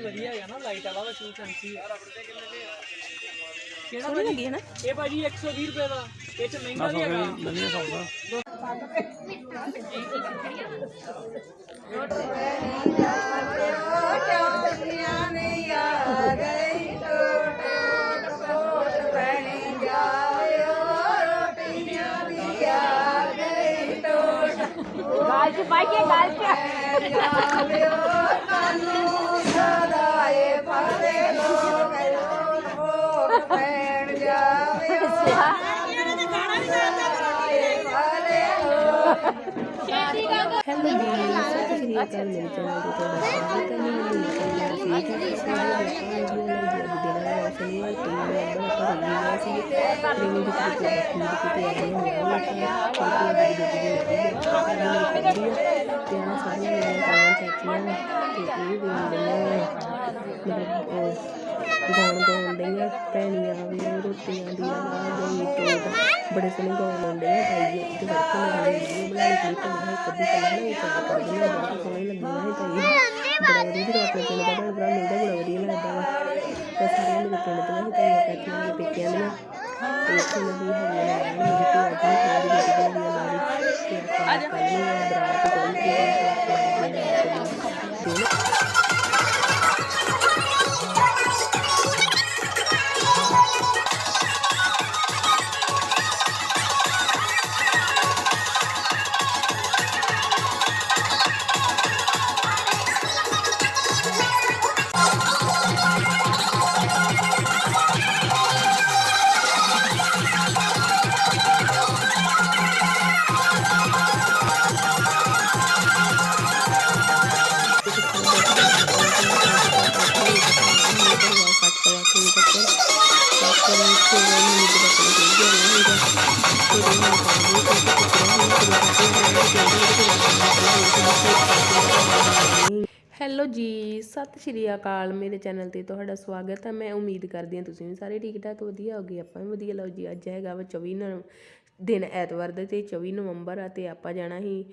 ਵਧੀਆ ਹੈਗਾ ਨਾ ਲਾਈਟ ਵਾਲਾ ਵਾ 250 ਕਿਹੜਾ ਸੋਹਣੀ ਲੱਗੀ ਹੈ ਨਾ। ਇਹ ਭਾਜੀ 120 ਰੁਪਏ ਦਾ। ਇਹ ਚ ਮਹਿੰਗਾ ਵੀ ਹੈਗਾ। ਨਵੀਂ ਸੌਦਾ ਗਾਲ ਚ ਪਾਈਏ ਗਾਲ ਹੈਲੋ ਜੀ ਸਤਿ ਸ਼੍ਰੀ ਅਕਾਲ ਮੇਰੇ ਚੈਨਲ ਤੇ ਤੁਹਾਡਾ ਸਵਾਗਤ ਹੈ ਮੈਂ ਉਮੀਦ ਕਰਦਾ ਹਾਂ ਕਿ ਤੁਸੀਂ ਸਾਰੇ ਵੀਡੀਓ ਲਈ ਜਲਦੀ ਦੇ ਨਾਲ ਸ਼ਨੀਵਾਰ ਤੇ ਮੈਂ ਬੜਾ ਕਰ ਰਹੀ ਹਾਂ ਸੀ ਟ੍ਰੇਨਿੰਗ ਵਿੱਚ ਕੋਈ ਖੀਰ ਕਿਤੇ ਆਈ ਹੋਈ ਤੇ ਚਾਚੀਆਂ ਤੇ ਇਹ ਵੀ ਮਤਲਬ ਗਾਉਣ ਗਾਉਣ ਡਈਆਂ ਭੈਣੀਆਂ ਵੀ ਰੋਟੀਆਂ ਦੀ ਆਵਾਜ਼ ਗਈ ਟੋਟ ਬੜੇ ਸੋਹਣੇ ਗਾਉਣ ਆਉਂਦੇ ਆ ਤਾਈ ਤੇ ਵਰਕੇ ਮੈਂ ਵੀਡੀਓ ਬਣਾਈ ਕਲਿੱਪ ਬਣਾਈ ਕਦੀ ਪਹਿਲਾਂ ਨਹੀਂ ਚੱਲ ਕਰ ਦਿੰਦੇ ਬਹੁਤ ਸੋਹਣੀ ਲੱਗੀਆਂ ਹੈ ਤਾਈ ਬੜਾ ਵਧੀਆ ਜਿਹੜਾ ਆਪਣੇ ਦਾ ਭੈਣ ਮਿਲਦਾ ਬੜਾ ਵਧੀਆ ਲੱਗਦਾ ਵਾ ਤੇ ਸਾਰੀਆਂ ਮੇਰੇ ਪਿੰਡ ਦੀਆਂ ਤਾਈਆਂ ਚਾਚੀਆਂ ਮੇਰੇ ਪੇਕਿਆਂ ਦੀਆਂ ਤੇ ਇੱਥੇ ਨਦੀ ਹਰੀਆਂ ਨਾਲ ਮੇਰੀ ਭੂਆ ਜੀ ਹੋਰੀ ਬੇਟੀ ਹੈਲੋ ਜੀ, ਸਤਿ ਸ਼੍ਰੀ ਅਕਾਲ, ਮੇਰੇ ਚੈਨਲ ਤੇ ਤੁਹਾਡਾ ਸਵਾਗਤ ਹੈ। ਮੈਂ ਉਮੀਦ ਕਰਦੀ ਹਾਂ ਤੁਸੀਂ ਵੀ ਸਾਰੇ ਠੀਕ ਠਾਕ ਵਧੀਆ ਹੋਗੇ, ਆਪਾਂ ਵੀ ਵਧੀਆ। ਲਓ ਜੀ, ਅੱਜ ਹੈਗਾ ਵਾ 24 ਦਿਨ ਐਤਵਾਰ ਦਾ ਤੇ 24 ਨਵੰਬਰ ਆ ਤੇ ਆਪਾਂ ਜਾਣਾ ਸੀ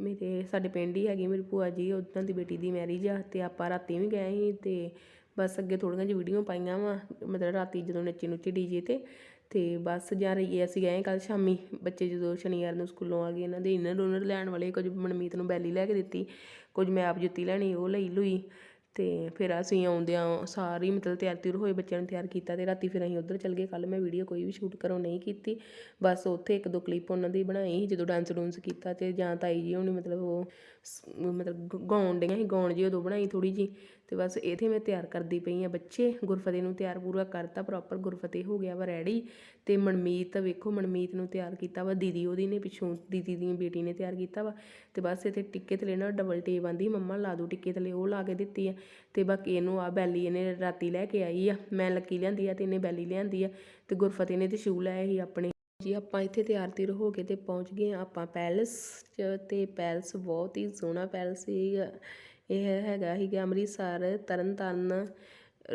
ਮੇਰੇ, ਸਾਡੇ ਪਿੰਡ ਹੀ ਹੈਗੀ ਮੇਰੀ ਭੂਆ ਜੀ ਉਹਨਾਂ ਦੀ ਬੇਟੀ ਦੀ ਮੈਰਿਜ ਆ ਤੇ ਆਪਾਂ ਰਾਤੀ ਵੀ ਗਏ ਸੀ ਤੇ ਬਸ ਅੱਗੇ ਥੋੜੀਆਂ ਜਿਹੀ ਵੀਡੀਓ ਪਾਈਆਂ ਵਾ, ਮਤਲਬ ਰਾਤੀ ਜਦੋਂ ਨੱਚੇ ਨੁੱਚੇ ਡੀਜੇ ਤੇ ਤੇ ਬਸ ਜਾ ਰਹੀ ਅਸੀਂ ਗਏ ਕੱਲ ਸ਼ਾਮੀ ਬੱਚੇ ਜਦੋਂ ਸ਼ਨੀਵਾਰ ਨੂੰ ਸਕੂਲੋਂ ਆ ਗਏ, ਇਹਨਾਂ ਦੇ ਇਨਰ ਉਨਰ ਲੈਣ ਵਾਲੇ ਕੁਝ ਮਨਮੀਤ ਨੂੰ ਬੈਲੀ ਲੈ ਕੇ ਦਿੱਤੀ, ਕੁਝ ਮੈਂ ਆਪ ਜੁੱਤੀ ਲੈਣੀ, ਉਹ ਲਈ ਲੁਈ ਅਤੇ ਫਿਰ ਅਸੀਂ ਆਉਂਦਿਆਂ ਸਾਰੀ ਮਤਲਬ ਤਿਆਰ ਤਿਉਰ ਹੋਏ ਬੱਚਿਆਂ ਨੂੰ ਤਿਆਰ ਕੀਤਾ ਅਤੇ ਰਾਤੀ ਫਿਰ ਅਸੀਂ ਉੱਧਰ ਚਲ ਗਏ। ਕੱਲ੍ਹ ਮੈਂ ਵੀਡੀਓ ਕੋਈ ਵੀ ਸ਼ੂਟ ਕਰੋ ਨਹੀਂ ਕੀਤੀ। ਬਸ ਉੱਥੇ ਇੱਕ ਦੋ ਕਲਿੱਪ ਉਹਨਾਂ ਦੀ ਬਣਾਈ ਸੀ ਜਦੋਂ ਡਾਂਸ ਡੂੰਸ ਕੀਤਾ ਅਤੇ ਜਾਂ ਤਾਈ ਜੀ ਹੋਣੀ ਮਤਲਬ ਉਹ ਮਤਲਬ ਗਾਉਣ ਡੀਆਂ ਸੀ, ਗਾਉਣ ਜੀ ਉਦੋਂ ਬਣਾਈ ਥੋੜ੍ਹੀ ਜੀ ਅਤੇ ਬਸ ਇਹਥੇ ਮੈਂ ਤਿਆਰ ਕਰਦੀ ਪਈ ਆ ਬੱਚੇ। ਗੁਰਫਤਿਹ ਨੂੰ ਤਿਆਰ ਪੂਰਾ ਕਰਤਾ ਪ੍ਰੋਪਰ ਗੁਰਫਤਿਹ ਹੋ ਗਿਆ ਵਾ ਰੈਡੀ ਅਤੇ ਮਨਮੀਤ ਵੇਖੋ ਮਨਮੀਤ ਨੂੰ ਤਿਆਰ ਕੀਤਾ ਵਾ। ਦੀਦੀ ਉਹਦੀ ਨੇ ਪਿੱਛੋਂ ਦੀਦੀ ਦੀ ਬੇਟੀ ਨੇ ਤਿਆਰ ਕੀਤਾ ਵਾ। ਤੇ ਬਸ ਇੱਥੇ ਟਿੱਕੇ ਥਲੇ ਨਾ ਡਬਲ ਟੇਪ ਆਂਦੀ ਮੰਮਾ ਲਾ ਦੋ ਟਿੱਕੇ ਥਲੇ, ਉਹ ਲਾ ਕੇ ਦਿੱਤੀ ਆ। ਤੇ ਬਾਕੀ ਇਹਨੂੰ ਆ ਬੈਲੀ ਇਹਨੇ ਰਾਤੀ ਲੈ ਕੇ ਆਈ ਆ। ਮੈਂ ਲੱਕੀ ਲਿਆਂਦੀ ਆ ਤੇ ਇਹਨੇ ਬੈਲੀ ਲਿਆਂਦੀ ਆ। ਤੇ ਗੁਰਫਤਿਹ ਨੇ ਤੇ ਸ਼ੂ ਲਾਇਆ ਸੀ ਆਪਣੇ। ਜੀ ਆਪਾਂ ਇੱਥੇ ਤਿਆਰ ਤਿਰ ਹੋ ਕੇ ਤੇ ਪਹੁੰਚ ਗਏ ਹਾਂ ਆਪਾਂ ਪੈਲਸ 'ਚ ਤੇ ਪੈਲਸ ਬਹੁਤ ਹੀ ਸੋਹਣਾ ਪੈਲਸ ਸੀਗਾ। ਇਹ ਹੈਗਾ ਸੀਗਾ ਅੰਮ੍ਰਿਤਸਰ ਤਰਨਤਾਰਨ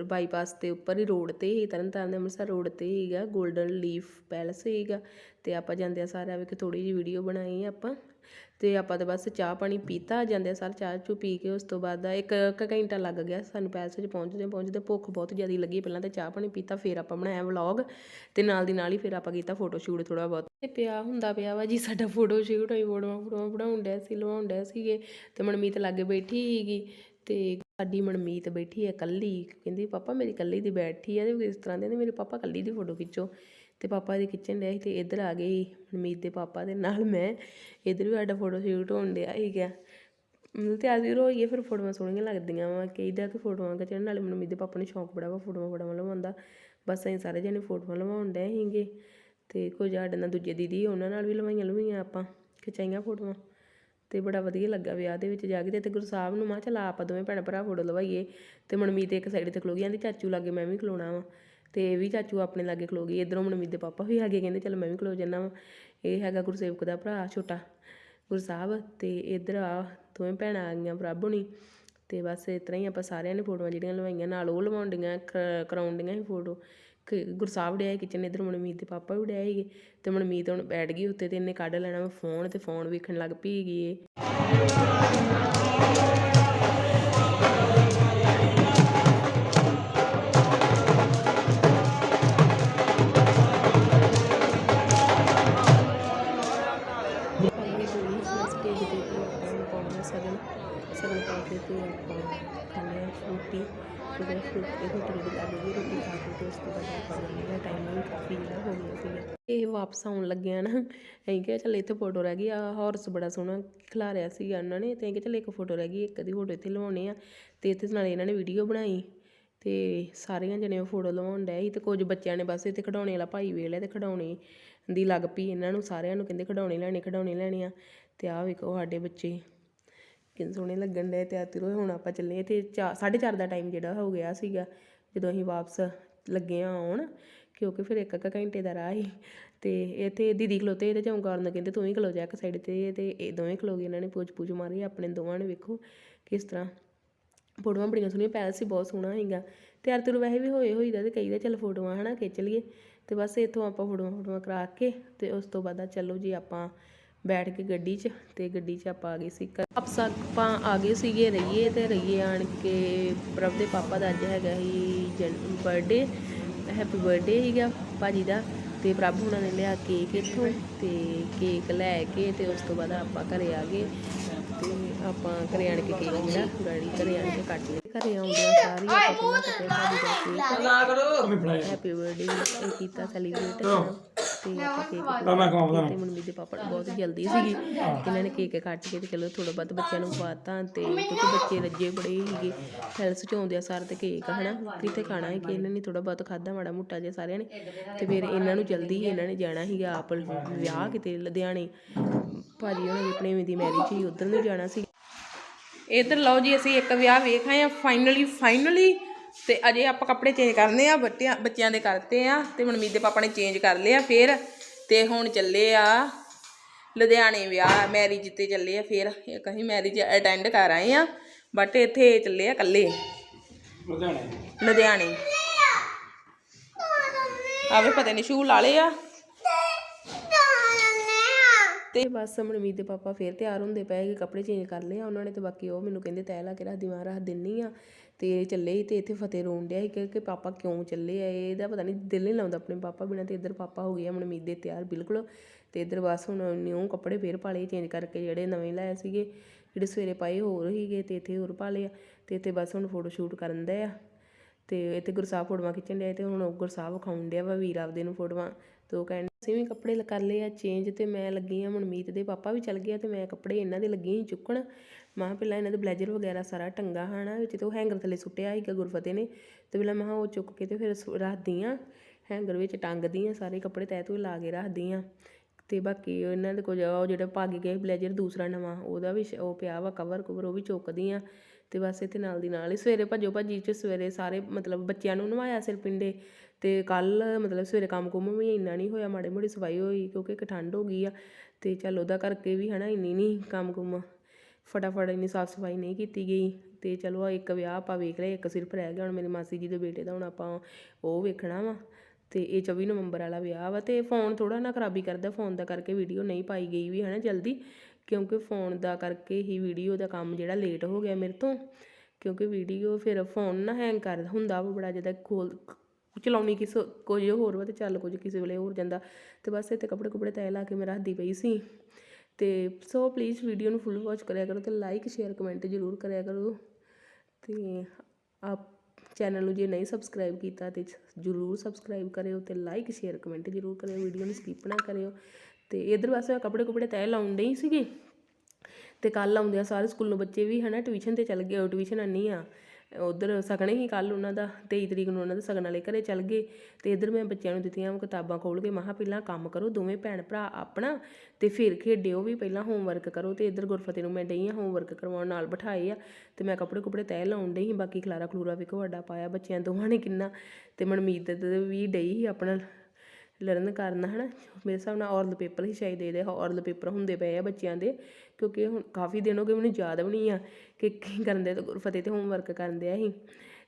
ਬਾਈਪਾਸ ਦੇ ਉੱਪਰ ਹੀ ਰੋਡ ਤੇ ਹੀ, ਤਰਨਤਾਰਨ ਦੇ ਅੰਮ੍ਰਿਤਸਰ ਰੋਡ ਤੇ ਹੀਗਾ 골ਡਨ ਲੀਫ ਪੈਲਸ ਸੀਗਾ ਤੇ ਆਪਾਂ ਜਾਂਦੇ ਆ ਸਾਰਿਆਂ ਵੇਖ ਥੋੜੀ ਜਿਹੀ ਵੀਡੀਓ ਬਣਾਈ ਆਪਾਂ। ਤੇ ਆਪਾਂ ਤਾਂ ਬਸ ਚਾਹ ਪਾਣੀ ਪੀਤਾ, ਜਾਂਦੇ ਸਾਰ ਚਾਹ ਚੂ ਪੀ ਕੇ ਉਸ ਤੋਂ ਬਾਅਦ ਇੱਕ ਇੱਕ ਘੰਟਾ ਲੱਗ ਗਿਆ ਸਾਨੂੰ ਪੈਲਸ 'ਚ ਪਹੁੰਚਦੇ ਪਹੁੰਚਦੇ ਭੁੱਖ ਬਹੁਤ ਜ਼ਿਆਦਾ ਲੱਗੀ। ਪਹਿਲਾਂ ਤਾਂ ਚਾਹ ਪਾਣੀ ਪੀਤਾ, ਫਿਰ ਆਪਾਂ ਬਣਾਇਆ ਵਲੌਗ ਤੇ ਨਾਲ ਦੀ ਨਾਲ ਹੀ ਫਿਰ ਆਪਾਂ ਕੀਤਾ ਫੋਟੋ ਸ਼ੂਟ ਥੋੜਾ ਬਹੁਤ। ਤੇ ਪਿਆ ਹੁੰਦਾ ਪਿਆ ਵਾ ਜੀ ਸਾਡਾ ਫੋਟੋ ਸ਼ੂਟ ਹੋਈ ਫੋਟੋਆਂ ਫੋਟੋਆਂ ਬਣਾਉਣ ਡਿਆ ਸੀ, ਲਵਾਉਣ ਡਿਆ ਸੀਗੇ ਤੇ ਮਨਮੀਤ ਲਾਗੇ ਬੈਠੀ ਸੀਗੀ ਤੇ ਸਾਡੀ ਮਨਮੀਤ ਬੈਠੀ ਹੈ ਕੱਲੀ ਕਹਿੰਦੀ, ਪਾਪਾ, ਮੇਰੀ ਕੱਲੀ ਦੀ ਬੈਠੀ ਹੈ ਤੇ ਇਸ ਤਰ੍ਹਾਂ ਦੇ ਮੇਰੇ ਪਾਪਾ ਕੱਲੀ ਦੀ ਫੋਟੋ ਖਿੱਚੋ। ਤੇ ਪਾਪਾ ਦੇ ਖਿੱਚਣ ਡਿਆ ਸੀ ਤੇ ਇੱਧਰ ਆ ਗਏ ਮਨਮੀਤ ਦੇ ਪਾਪਾ ਦੇ ਨਾਲ ਮੈਂ। ਇੱਧਰ ਵੀ ਸਾਡਾ ਫੋਟੋ ਸ਼ੂਟ ਹੋਣ ਡਿਆ ਸੀਗਾ। ਮਤਲਬ ਤੇ ਆਜ਼ੀ ਰੋਈਏ ਫਿਰ ਫੋਟੋਆਂ ਸੋਹਣੀਆਂ ਲੱਗਦੀਆਂ ਵਾ। ਕਈਦਾ ਕਿ ਫੋਟੋਆਂ ਖਿੱਚਣ ਨਾਲੇ ਮਨਮੀਤ ਦੇ ਪਾਪਾ ਨੂੰ ਸ਼ੌਂਕ ਬੜਾ ਵਾ ਫੋਟੋਆਂ ਫੋਟੋਆਂ ਲਵਾਉਂਦਾ ਬਸ ਅਸੀਂ ਸਾਰੇ ਜਣੇ ਫੋਟੋਆਂ ਲਵਾਉਣ ਡਏ ਸੀਗੇ। ਤੇ ਕੁਝ ਸਾਡੇ ਨਾਲ ਦੂਜੇ ਦੀਦੀ, ਉਹਨਾਂ ਨਾਲ ਵੀ ਲਵਾਈਆਂ ਲਵਾਈਆਂ ਆਪਾਂ, ਖਿਚਾਈਆਂ ਫੋਟੋਆਂ ਤੇ ਬੜਾ ਵਧੀਆ ਲੱਗਾ ਵਿਆਹ ਦੇ ਵਿੱਚ ਜਾ ਕੇ ਤੇ ਗੁਰੂ ਸਾਹਿਬ ਨੂੰ ਮੈਂ ਕਿਹਾ ਚੱਲ ਆਪਾਂ ਦੋਵੇਂ ਭੈਣ ਭਰਾ ਫੋਟੋ ਲਵਾਈਏ। ਤੇ ਮਨਮੀਤ ਇੱਕ ਸਾਈਡ ਤੇ ਖਲੋ ਗਈ, ਕਹਿੰਦੀ ਚਾਚੂ ਲਾਗੇ ਮੈਂ ਵੀ ਖਲੋਣਾ ਵਾ। ਤੇ ਇਹ ਵੀ ਚਾਚੂ ਆਪਣੇ ਲਾਗੇ ਖਲੋ ਗਈ, ਇਧਰੋਂ ਮਨਮੀਤ ਦੇ ਪਾਪਾ ਵੀ ਹੈਗੇ ਕਹਿੰਦੇ ਚੱਲ ਮੈਂ ਵੀ ਖਲੋ ਜੰਨਾ ਵਾ। ਇਹ ਹੈਗਾ ਗੁਰਸੇਵਕ ਦਾ ਭਰਾ ਛੋਟਾ ਗੁਰਸਾਹਿਬ ਤੇ ਇਧਰ ਆ ਦੋਵੇਂ ਭੈਣਾਂ ਆ ਗਈਆਂ ਪ੍ਰਭ ਹੁਣੀ। ਤੇ ਬਸ ਇਸ ਤਰ੍ਹਾਂ ਹੀ ਆਪਾਂ ਸਾਰਿਆਂ ਨੇ ਫੋਟੋਆਂ ਜਿਹੜੀਆਂ ਲਵਾਈਆਂ, ਨਾਲ ਉਹ ਲਵਾਉਣ ਡੀਆਂ ਕਰਾਉਣ ਡੀਆਂ ਸੀ ਫੋਟੋ। ਗੁਰਸਾਹਿਬ ਡਿਆ ਕਿਚਨ ਇਧਰ ਮਨਮੀਤ ਦੇ ਪਾਪਾ ਵੀ ਡਿਆ ਸੀਗੇ ਤੇ ਮਨਮੀਤ ਹੁਣ ਬੈਠ ਗਈ ਉੱਤੇ ਤੇ ਇਹਨੇ ਕੱਢ ਲੈਣਾ ਵਾ ਫੋਨ ਤੇ ਫੋਨ ਵੇਖਣ ਲੱਗ ਪਈ ਹੈਗੀ ਸਗਨ ਸਰਵ ਕਰਕੇ ਤੇ ਆਪਾਂ ਖਾਂਦੇ ਹਾਂ ਰੋਟੀ। ਫਿਰ ਫਿਰ ਹੋਟਲ ਦੇ ਲਾਗੇ ਦੀ ਰੋਟੀ ਖਾ ਕੇ ਤੇ ਉਸ ਤੋਂ ਬਾਅਦ ਆਪਾਂ ਜਾਂਦੇ ਹਾਂ ਟਾਈਮ ਵੀ ਕਾਫੀ ਜਿਹੜਾ ਹੋ ਗਿਆ ਸੀਗਾ। ਇਹ ਵਾਪਸ ਆਉਣ ਲੱਗਿਆ ਨਾ। ਅਸੀਂ ਕਿਹਾ ਚੱਲ ਇੱਥੇ ਫੋਟੋ ਰਹਿ ਗਈ ਆ ਹਾਰਸ ਬੜਾ ਸੋਹਣਾ ਖਿਲਾ ਰਿਹਾ ਸੀਗਾ ਉਹਨਾਂ ਨੇ ਤੇ ਅਸੀਂ ਕਿਹਾ ਚੱਲ ਇੱਕ ਫੋਟੋ ਰਹਿ ਗਈ, ਇੱਕ ਦੀ ਫੋਟੋ ਇੱਥੇ ਲਵਾਉਣੇ ਆ। ਤੇ ਇੱਥੇ ਨਾਲੇ ਇਹਨਾਂ ਨੇ ਵੀਡੀਓ ਬਣਾਈ ਤੇ ਸਾਰੀਆਂ ਜਣੇ ਉਹ ਫੋਟੋ ਲਵਾਉਣ ਡਏ ਸੀ ਤੇ ਕੁਝ ਬੱਚਿਆਂ ਨੇ ਬਸ ਇੱਥੇ ਖਡਾਉਣੇ ਵਾਲਾ ਭਾਈ ਵੇਲ ਹੈ ਤੇ ਖਡਾਉਣੇ ਦੀ ਲੱਗ ਪਈ ਇਹਨਾਂ ਨੂੰ, ਸਾਰਿਆਂ ਨੂੰ ਕਹਿੰਦੇ ਖਡਾਉਣੇ ਲੈਣੇ ਖਡਾਉਣੇ ਲੈਣੇ ਆ। ਤੇ ਆਹ ਵੇਖੋ ਸਾਡੇ ਬੱਚੇ ਕਿੰਨੇ ਸੋਹਣੇ ਲੱਗਣ ਡਏ ਤੇ ਆਤਿਰੋ ਹੁਣ ਆਪਾਂ ਚੱਲੇ ਤੇ 4:30 ਦਾ ਟਾਈਮ ਜਿਹੜਾ ਹੋ ਗਿਆ ਸੀਗਾ, ਜਦੋਂ ਅਸੀਂ ਵਾਪਸ ਲੱਗੇ ਆ ਆਉਣ, ਕਿਉਂਕਿ ਫਿਰ ਇੱਕ ਇੱਕ ਘੰਟੇ ਦਾ ਰਾਹ ਸੀ ਤੇ ਇੱਥੇ ਦੀਦੀ ਖਲੋਤੇ ਇਹਦੇ ਚੌਂਕਾਰ ਨੂੰ ਕਹਿੰਦੇ, ਤੂੰ ਵੀ ਖਲੋ ਜਾ ਇੱਕ ਸਾਈਡ ਤੇ ਤੇ ਇਹ ਦੋਵੇਂ ਖਲੋ ਗਏ, ਇਹਨਾਂ ਨੇ ਪੂਛ ਪੂਛ ਮਾਰੀ, ਆਪਣੇ ਦੋਵਾਂ ਨੇ ਵੇਖੋ ਕਿਸ ਤਰ੍ਹਾਂ ਫੋਟੋਆਂ ਬੜੀਆਂ ਸੋਹਣੀਆਂ, ਪੈਲਸ ਸੀ, ਬਹੁਤ ਸੋਹਣਾ ਸੀਗਾ। ਤੇ ਆਰਤੁਰ ਵੈਸੇ ਵੀ ਹੋਏ ਹੋਈਦਾ ਤੇ ਕਹੀਦਾ, ਚੱਲ ਫੋਟੋਆਂ ਹਨਾ ਖਿੱਚ ਲਈਏ। ਤੇ ਬਸ ਇੱਥੋਂ ਆਪਾਂ ਫੋਟੋਆਂ ਫੋਟੋਆਂ ਕਰਾ ਕੇ ਤੇ ਉਸ ਤੋਂ ਬਾਅਦ ਚਲੋ ਜੀ ਆਪਾਂ ਬੈਠ ਕੇ ਗੱਡੀ 'ਚ ਤੇ ਗੱਡੀ 'ਚ ਆਪਾਂ ਆ ਗਏ ਸੀ। ਵਾਪਸ ਆਪਾਂ ਆ ਗਏ ਸੀਗੇ ਰਹੀਏ ਤੇ ਰਹੀਏ ਆਣ ਕੇ ਪ੍ਰਭ ਦੇ ਪਾਪਾ ਦਾ ਅੱਜ ਹੈਗਾ ਸੀ ਬਰਥਡੇ ਹੈਪੀ ਬਰਥਡੇ ਸੀਗਾ ਭਾਜੀ ਦਾ ਤੇ ਪ੍ਰਭ ਹੁਣਾਂ ਨੇ ਲਿਆ ਕੇਕ ਇੱਥੋਂ ਤੇ ਕੇਕ ਲੈ ਕੇ ਤੇ ਉਸ ਤੋਂ ਬਾਅਦ ਆਪਾਂ ਘਰੇ ਆ ਗਏ ਤੇ ਆਪਾਂ ਘਰੇ ਆਣ ਕੇ ਕੇਕ ਜਿਹੜਾ ਗਾੜੀ ਘਰੇ ਆਣ ਕੇ ਕੱਟ ਲਿਆ। ਘਰੇ ਆਉਂਦਿਆਂ ਸਾਰੀ ਆਪਾਂ ਕੱਟਿਆ ਭਾਜੀ ਦਾ ਕੇਕ ਨਾ ਕਰੋ ਹੈਪੀ ਬਰਥਡੇ ਕੀਤਾ ਸੈਲੀਬ੍ਰੇਟ ਤੇ ਕੇਕ ਤਾਂ ਮੈਂ ਕਮਾਉਂਦਾ ਤੇ ਮਨਮੀਤ ਦੇ ਪਾਪਾ ਨੂੰ ਬਹੁਤ ਜਲਦੀ ਸੀਗੀ ਇਹਨਾਂ ਨੇ ਕੇਕ ਕੱਟ ਕੇ ਤੇ ਚਲੋ ਥੋੜਾ ਬਹੁਤ ਬੱਚਿਆਂ ਨੂੰ ਖਵਾਤਾ ਤੇ ਕਿਉਂਕਿ ਬੱਚੇ ਰੱਜੇ ਬੜੇ ਸੀਗੇ ਹੈਲਸ ਚ ਆਉਂਦੇ ਆ ਸਾਰ ਤੇ ਕੇਕ ਹਨਾ? ਕਿਤੇ ਖਾਣਾ ਹੈ ਕਿ ਇਹਨਾਂ ਨੇ ਥੋੜਾ ਬਹੁਤ ਖਾਦਾ ਮਾੜਾ ਮੁੱਟਾ ਜਿਹਾ ਸਾਰਿਆਂ ਨੇ ਤੇ ਫਿਰ ਇਹਨਾਂ ਨੂੰ ਜਲਦੀ ਹੀ ਇਹਨਾਂ ਨੇ ਜਾਣਾ ਸੀਗਾ ਆਪ ਵਿਆਹ ਕਿਤੇ ਲੁਧਿਆਣੇ। ਭਾਜੀ ਉਹਨਾਂ ਦੀ ਆਪਣੇ ਦੀ ਮੈਰਿਜ ਹੀ ਉਧਰ ਨੂੰ ਜਾਣਾ ਸੀ। ਇਧਰ ਲਓ ਜੀ ਅਸੀਂ ਇੱਕ ਵਿਆਹ ਵੇਖ ਆਏ ਆ ਫਾਈਨਲੀ ਫਾਈਨਲੀ ਤੇ ਅਜੇ ਆਪਾਂ ਕੱਪੜੇ ਚੇਂਜ ਕਰਨੇ ਆ ਬੱਟਿਆਂ ਬੱਚਿਆਂ ਦੇ ਕਰਤੇ ਆ ਤੇ ਮਨਮੀਤ ਦੇ ਪਾਪਾ ਨੇ ਚੇਂਜ ਕਰ ਲਿਆ ਫੇਰ ਤੇ ਹੁਣ ਚੱਲੇ ਆ ਲੁਧਿਆਣੇ ਵਿਆਹ ਮੈਰਿਜ ਤੇ ਚੱਲੇ ਆ ਫੇਰ। ਅਸੀਂ ਮੈਰਿਜ ਅਟੈਂਡ ਕਰ ਆਏ ਆ ਬਟ ਇੱਥੇ ਚੱਲੇ ਆ ਇਕੱਲੇ। ਲੁਧਿਆਣੇ। ਲੁਧਿਆਣੇ। ਆਵੇ ਪਤਾ ਨਹੀਂ ਸ਼ੂ ਲਾ ਲਏ ਆ। ਤੇ ਬਸ ਮਨਮੀਤ ਦੇ ਪਾਪਾ ਫੇਰ ਤਿਆਰ ਹੁੰਦੇ ਪਏ ਕਿ ਕੱਪੜੇ ਚੇਂਜ ਕਰ ਲਏ ਆ। ਉਹਨਾਂ ਨੇ ਤੇ ਬਾਕੀ ਉਹ ਮੈਨੂੰ ਕਹਿੰਦੇ ਤੈਅ ਲਾ ਕੇ ਰੱਖ ਦੀ ਮੈਂ ਰੱਖ ਦਿੰਨੀ ਆ। ਤੇ ਚੱਲੇ ਸੀ ਤੇ ਇੱਥੇ ਫਤਿਹ ਰੋਣ ਡਿਆ ਸੀ ਕਿ ਕਿ ਪਾਪਾ ਕਿਉਂ ਚੱਲੇ ਆ? ਇਹਦਾ ਪਤਾ ਨਹੀਂ ਦਿਲ ਨਹੀਂ ਲਾਉਂਦਾ ਆਪਣੇ ਪਾਪਾ ਬਿਨਾਂ ਤੇ ਇੱਧਰ ਪਾਪਾ ਹੋ ਗਏ ਆ ਮਨਮੀਤ ਦੇ ਤਿਆਰ ਬਿਲਕੁਲ। ਤੇ ਇੱਧਰ ਬਸ ਹੁਣ ਨਿਊ ਕੱਪੜੇ ਫੇਰ ਪਾ ਲਏ ਚੇਂਜ ਕਰਕੇ ਜਿਹੜੇ ਨਵੇਂ ਲਾਏ ਸੀਗੇ, ਜਿਹੜੇ ਸਵੇਰੇ ਪਾਏ ਹੋਰ ਸੀਗੇ ਤੇ ਇੱਥੇ ਹੋਰ ਪਾ ਲਏ ਆ। ਤੇ ਇੱਥੇ ਬਸ ਹੁਣ ਫੋਟੋ ਸ਼ੂਟ ਕਰਨ ਦੇ ਆ। ਤੇ ਇੱਥੇ ਗੁਰਸਾਹਿਬ ਫੋਟੋਆਂ ਖਿੱਚਣ ਡਿਆ ਤੇ ਹੁਣ ਉਹ ਗੁਰਸਾਹਿਬ ਵਿਖਾਉਣ ਡਿਆ ਵਾ ਵੀਰ ਆਪਦੇ ਨੂੰ ਫੋਟੋਆਂ। ਤੇ ਉਹ ਕਹਿੰਦੇ ਅਸੀਂ ਵੀ ਕੱਪੜੇ ਕਰ ਲਏ ਆ ਚੇਂਜ ਤੇ ਮੈਂ ਲੱਗੀ ਆ ਮਨਮੀਤ ਦੇ, ਪਾਪਾ ਵੀ ਚੱਲ ਗਿਆ ਤੇ ਮੈਂ ਕੱਪੜੇ ਇਹਨਾਂ ਦੇ ਲੱਗੀ ਸੀ ਚੁੱਕਣ। ਮਾਂ ਪਹਿਲਾਂ ਇਹਨਾਂ ਦੇ ਬਲੇਜ਼ਰ ਵਗੈਰਾ ਸਾਰਾ ਟੰਗਾ ਹਨਾ, ਵਿੱਚ ਤੇ ਉਹ ਹੈਂਗਰ ਥੱਲੇ ਸੁੱਟਿਆ ਸੀਗਾ ਗੁਰਫਤੇ ਨੇ। ਤੇ ਪਹਿਲਾਂ ਮੈਂ ਕਿਹਾ ਉਹ ਚੁੱਕ ਕੇ ਤੇ ਫਿਰ ਸੁ- ਰੱਖਦੀ ਆ ਹੈਂਗਰ ਵਿੱਚ ਟੰਗਦੀ ਆ ਸਾਰੇ ਕੱਪੜੇ ਤੈਅ ਤੂੰ ਲਾ ਕੇ ਰੱਖਦੀ ਆ ਤੇ ਬਾਕੀ ਇਹਨਾਂ ਦੇ ਕੋਲ ਉਹ ਜਿਹੜਾ ਪਾ ਕੇ ਗਏ ਬਲੇਜ਼ਰ ਦੂਸਰਾ ਨਵਾਂ, ਉਹਦਾ ਵੀ ਉਹ ਪਿਆ ਵਾ ਕਵਰ ਕਵਰ ਉਹ ਵੀ ਚੁੱਕਦੀ ਆ ਤੇ ਬਸ ਇੱਥੇ ਨਾਲ ਦੀ ਨਾਲ ਹੀ ਸਵੇਰੇ ਭੱਜੋ ਭੱਜੀ ਚ ਸਵੇਰੇ ਸਾਰੇ ਮਤਲਬ ਬੱਚਿਆਂ ਨੂੰ ਨਵਾਇਆ ਸਿਰ ਪਿੰਡੇ। ਤੇ ਕੱਲ ਮਤਲਬ ਸਵੇਰੇ ਕੰਮ ਕੁਮ ਵੀ ਇੰਨਾ ਨਹੀਂ ਹੋਇਆ, ਮਾੜੀ ਮੋੜੀ ਸਫ਼ਾਈ ਹੋਈ ਕਿਉਂਕਿ ਇੱਕ ਠੰਡ ਹੋ ਗਈ ਆ। ਤੇ ਚੱਲ ਉਹਦਾ ਕਰਕੇ ਵੀ ਹਨਾ ਇੰਨੀ ਨਹੀਂ ਕੰਮ ਕੁਮ। ਫਟਾਫਟ ਇੰਨੀ ਸਾਫ਼ ਸਫ਼ਾਈ ਨਹੀਂ ਕੀਤੀ ਗਈ ਤੇ ਚਲੋ ਆਹ ਇੱਕ ਵਿਆਹ ਆਪਾਂ ਵੇਖ ਲਿਆ, ਇੱਕ ਸਿਰਫ ਰਹਿ ਗਿਆ, ਹੁਣ ਮੇਰੀ ਮਾਸੀ ਜੀ ਦੇ ਬੇਟੇ ਦਾ ਹੁਣ ਆਪਾਂ ਉਹ ਵੇਖਣਾ ਵਾ ਤੇ ਇਹ 24 ਨਵੰਬਰ ਵਾਲਾ ਵਿਆਹ ਵਾ ਤੇ ਫੋਨ ਥੋੜਾ ਨਾ ਖਰਾਬੀ ਕਰਦਾ, ਫੋਨ ਦਾ ਕਰਕੇ ਵੀਡੀਓ ਨਹੀਂ ਪਾਈ ਗਈ ਵੀ ਹਨਾ ਜਲਦੀ, ਕਿਉਂਕਿ ਫੋਨ ਦਾ ਕਰਕੇ ਹੀ ਵੀਡੀਓ ਦਾ ਕੰਮ ਜਿਹੜਾ ਲੇਟ ਹੋ ਗਿਆ ਮੇਰੇ ਤੋਂ, ਕਿਉਂਕਿ ਵੀਡੀਓ ਫਿਰ ਫੋਨ ਨਾ ਹੈਂਗ ਕਰ ਹੁੰਦਾ ਵਾ ਬੜਾ ਜ਼ਿਆਦਾ, ਖੋਲ ਚਲਾਉਣੀ ਕਿਸ ਕੁਝ ਹੋਰ ਵਾ ਤੇ ਚੱਲ ਕੁਝ ਕਿਸੇ ਵੇਲੇ ਹੋਰ ਜਾਂਦਾ ਤੇ ਬਸ ਇੱਥੇ ਕੱਪੜੇ ਕੁਪੜੇ ਤੈ ਲਾ ਕੇ ਮੈਂ ਰੱਖਦੀ ਪਈ ਸੀ। ਤੇ ਸੋ ਪਲੀਜ਼ ਵੀਡੀਓ ਨੂੰ ਫੁੱਲ ਵਾਚ ਕਰਿਆ ਕਰੋ ਤੇ ਲਾਈਕ ਸ਼ੇਅਰ ਕਮੈਂਟ ਜ਼ਰੂਰ ਕਰਿਆ ਕਰੋ। ਤੇ ਆਪ ਚੈਨਲ ਨੂੰ ਜੇ ਨਹੀਂ ਸਬਸਕ੍ਰਾਈਬ ਕੀਤਾ ਤੇ ਜ਼ਰੂਰ ਸਬਸਕ੍ਰਾਈਬ ਕਰਿਓ ਤੇ ਲਾਈਕ ਸ਼ੇਅਰ ਕਮੈਂਟ ਜ਼ਰੂਰ ਕਰਿਓ। ਵੀਡੀਓ ਨੂੰ ਸਕਿਪ ਨਾ ਕਰਿਓ। ਤੇ ਇਧਰ ਵਾਸਤੇ ਮੈਂ ਕੱਪੜੇ ਕੁਪੜੇ ਤੈ ਲਾਉਣ ਡਈ ਸੀਗੀ। ਤੇ ਕੱਲ ਆਉਂਦੇ ਆ ਸਾਰੇ ਸਕੂਲੋਂ ਬੱਚੇ ਵੀ ਹਨਾ ਟਿਊਸ਼ਨ ਤੇ ਚੱਲ ਗਏ ਟਿਊਸ਼ਨ ਨਹੀਂ ਆ। ਉਧਰ ਸਗਣੇ ਹੀ ਕੱਲ ਉਹਨਾਂ ਦਾ 23 ਤਰੀਕ ਨੂੰ ਉਹਨਾਂ ਦੇ ਸਗਨ ਵਾਲੇ ਘਰੇ ਚੱਲ ਗਏ। ਤੇ ਇਧਰ ਮੈਂ ਬੱਚਿਆਂ ਨੂੰ ਦਿੱਤੀਆਂ ਕਿਤਾਬਾਂ ਖੋਲ ਕੇ ਮਹਾ ਪਹਿਲਾਂ ਕੰਮ ਕਰੋ, ਦੋਵੇਂ ਭੈਣ ਭਰਾ ਆਪਣਾ ਤੇ ਫਿਰ ਖੇਡਿਓ ਵੀ, ਪਹਿਲਾਂ ਹੋਮਵਰਕ ਕਰੋ ਤੇ ਇਧਰ ਗੁਰਫਤੇ ਨੂੰ ਮੈਂ ਡਈ ਆ ਹੋਮਵਰਕ ਕਰਵਾਉਣ, ਨਾਲ ਬਿਠਾਏ ਆ ਤੇ ਮੈਂ ਕੱਪੜੇ ਕੁਪੜੇ ਤੈਅ ਲਾਉਣ ਡਈ ਬਾਕੀ ਖਲਾਰਾ ਖਲੂਰਾ ਵੀ ਵੱਡਾ ਪਾਇਆ ਬੱਚਿਆਂ ਦੋਵਾਂ ਨੇ ਕਿੰਨਾ। ਤੇ ਮਨਮੀਤ ਵੀ ਡਈ ਸੀ ਆਪਣਾ ਲਰਨ ਕਰਨਾ ਹਨਾ, ਮੇਰੇ ਹਿਸਾਬ ਨਾਲ ਔਰਲ ਪੇਪਰ ਹੀ ਸ਼ਾਇਦ ਇਹਦੇ ਔਰਲ ਪੇਪਰ ਹੁੰਦੇ ਪਏ ਆ ਬੱਚਿਆਂ ਦੇ, ਕਿਉਂਕਿ ਹੁਣ ਕਾਫੀ ਦਿਨ ਹੋ ਗਏ ਮੈਨੂੰ ਯਾਦ ਵੀ ਨਹੀਂ ਆ ਕਿ ਕੀ ਕਰਨ ਦੇ, ਤਾਂ ਗੁਰਫਤਿਹ ਤੇ ਹੋਮਵਰਕ ਕਰਨ ਦੇ ਅਸੀਂ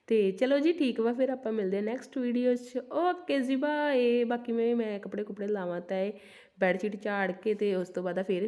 ਤੇ ਚਲੋ ਜੀ ਠੀਕ ਵਾ, ਫਿਰ ਆਪਾਂ ਮਿਲਦੇ ਆ ਨੈਕਸਟ ਵੀਡੀਓ 'ਚ। ਓਕੇ ਜੀ ਬਾਏ ਬਾਕੀ ਮੈਂ ਮੈਂ ਕੱਪੜੇ ਕੁਪੜੇ ਲਾਵਾਂ ਤਾਂ ਇਹ ਬੈੱਡ ਸ਼ੀਟ ਝਾੜ ਕੇ ਤੇ ਉਸ ਤੋਂ ਬਾਅਦ ਫਿਰ